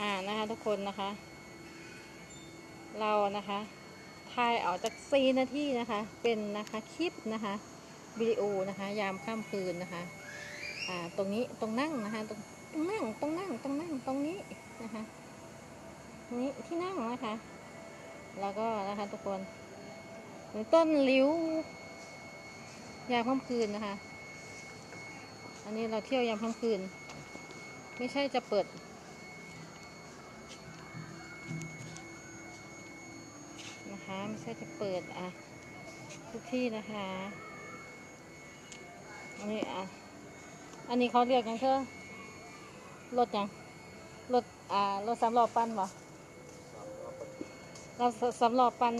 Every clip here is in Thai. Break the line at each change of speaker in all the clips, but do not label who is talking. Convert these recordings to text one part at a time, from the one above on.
อ่านะคะทุกคนนะคะ เรานะคะถ่ายเอาจากซีนาทีนะคะ เป็นนะคะคลิปนะคะวิดีโอนะคะ ยามค่ำคืนนะคะ อ่าตรงนี้ตรงนั่งนะคะตรงตรงนั่งตรงนั่งตรงนั่งตรงนี้นะคะนี้ที่นั่งนะคะ แล้วก็นะคะทุกคนต้นลิ้วยามค่ำคืนนะคะ อันนี้เราเที่ยวยามค่ำคืน ไม่ใช่จะเปิด นะคะไม่ใช่จะเปิดอะทุกที่นะคะอันนี้อะอันนี้เขาเรียกยังเธอรถยังรถอ่ารถสำล้อปั้นบ่เราสำล้อปั้น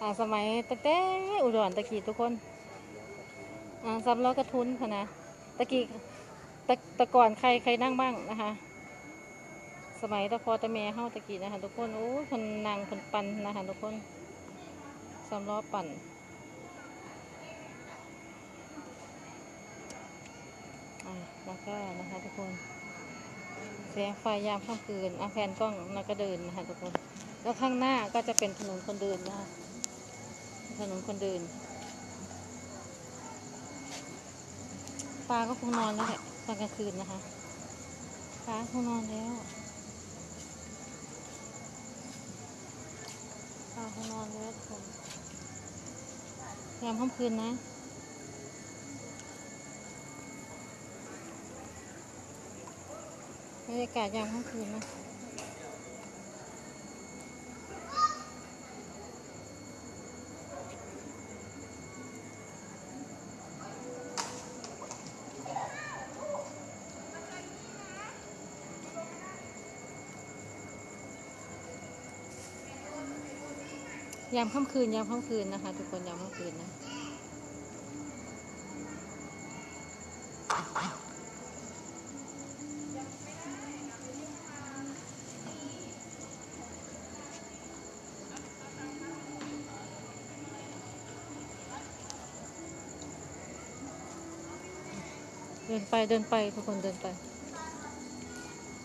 อ่าสมัยตั้งแต่อุดรตะกี้ทุกคนอ่าสำล้อกระทุนค่ะนะตะกี้ตะตะก่อนใครใครนั่งบ้างนะคะ สมัยตะพอตะแม่เฮาตะกี้นะคะ ทุกคนโอ้คนนั่งคนปั่นนะคะทุกคน สำล้อปั่น อ่าแล้วก็นะคะทุกคนแสงไฟยามค่ำคืนอะแผนกล้องแล้วก็เดินนะคะทุกคน แล้วข้างหน้าก็จะเป็นถนนคนเดินนะคะถนนคนเดินตาก็คงนอนแล้วแหละตอนกลางคืนนะคะตาคงนอนแล้วตาเขานอนแล้วผม ยามค่ำคืนนะ บรรยากาศยามค่ำคืนนะ ยามค่ำคืนยามค่ำคืนนะคะ ทุกคนยามค่ำคืนนะเดินไปเดินไปทุกคนเดินไป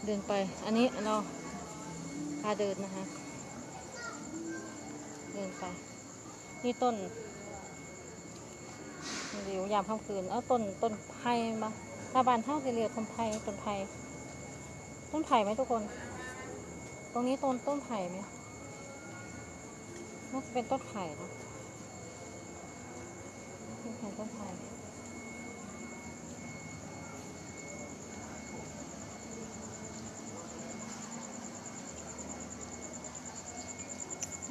เดินไป อันนี้เราพาเดินนะคะ เดินไป นี่ต้นเดี๋ยวยามค่ำคืน เอ้าต้นต้นไผ่มาถ้าบานเท่าเรียกต้นไผ่ต้นไผ่ต้นไผ่ไหมทุกคน ตรงนี้ต้นต้นไผ่ไหมน่าจะเป็นต้นไผ่นะต้นไผ่ต้นไผ่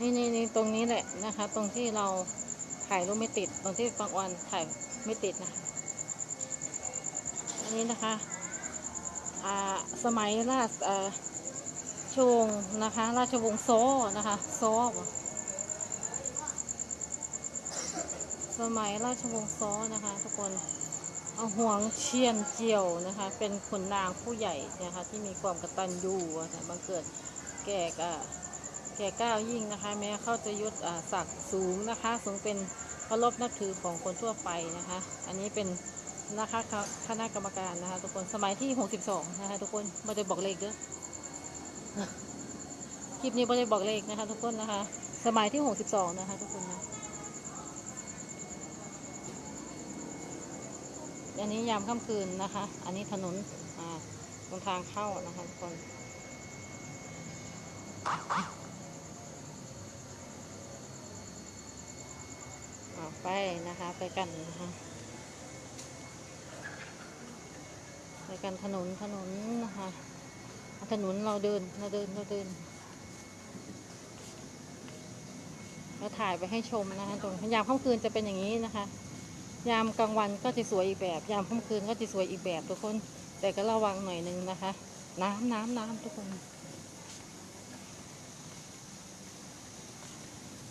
นี่นี่นี่ตรงนี้แหละนะคะ ตรงที่เราถ่ายรูปไม่ติด ตรงที่บางวันถ่ายไม่ติดนะคะอันนี้นะคะอ่าสมัยราชอ่าชวงนะคะ ราชวงศ์โซนะคะโซ่สมัยราชวงศ์โซนะคะทุกคนเอาห่วงเชียนเจียวนะคะ เป็นขุนนางผู้ใหญ่นะคะ ที่มีความกตัญญูนะะบังเกิดแก่กะ แก่ก้าวยิ่งนะคะ แม้เขาจะยศศักดิ์สูงนะคะ สูงเป็นเคารพนับถือของคนทั่วไปนะคะ อันนี้เป็นนะคะคคณะกรรมการนะคะ ทุกคนสมัยที่ 62 นะคะ ทุกคนไม่ได้บอกเลขเด้อคลิปนี้ไม่ได้บอกเลขนะคะ ทุกคนนะคะ สมัยที่ 62 นะคะ ทุกคนนะอันนี้ยามค่ำคืนนะคะ อันนี้ถนนอ่าตรงทางเข้านะคะ ทุกคนอ่า ไปนะคะ ไปกันนะคะไปกันถนนถนนนะคะถนนเราเดินเราเดินเราเดินเราถ่ายไปให้ชมนะคะตรงยามค่ำคืนจะเป็นอย่างนี้นะคะ ยามกลางวันก็จะสวยอีกแบบ ยามค่ำคืนก็จะสวยอีกแบบทุกคน แต่ก็ระวังหน่อยนึงนะคะ น้ำน้ำน้ำทุกคน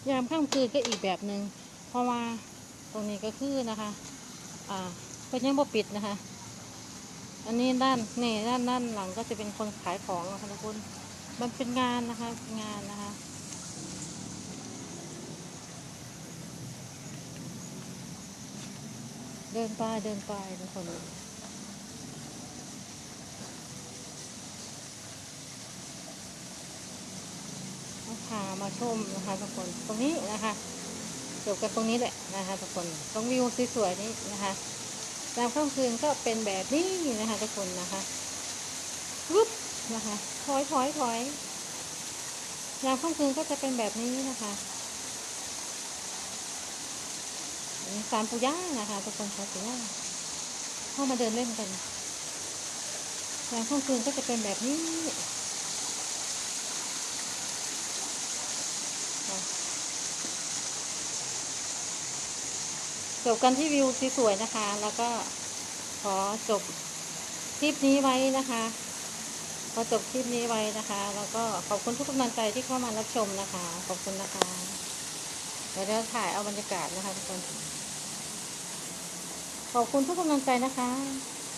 ยามค่ำคืนก็อีกแบบหนึ่ง เพราะว่าตรงนี้ก็คือนะคะอ่าก็ยังบ่ปิดนะคะ อันนี้ด้านนี่ด้านด้านหลังก็จะเป็นคนขายของนะคะทุกคนมันเป็นงานนะคะเป็นงานนะคะเดินไปเดินไปทุกคนพามาชมนะคะทุกคนตรงนี้นะคะ จบกันตรงนี้แหละนะคะทุกคนตรงวิวสวยๆนี้นะคะยามค่ำคืนก็เป็นแบบนี้นะคะทุกคนนะคะวุบนะคะถอยถอยถอยยามค่ำคืนก็จะเป็นแบบนี้นะคะสารปูย่านะคะทุกคนสารปูย่าเข้ามาเดินเล่นกันยามค่ำคืนก็จะเป็นแบบนี้ จบกันที่วิวสวยๆนะคะ แล้วก็ขอจบคลิปนี้ไว้นะคะขอจบคลิปนี้ไว้นะคะ แล้วก็ขอบคุณทุกกำลังใจที่เข้ามารับชมนะคะ ขอบคุณนะคะ เดี๋ยวเราถ่ายเอาบรรยากาศนะคะทุกคน ขอบคุณทุกกำลังใจนะคะ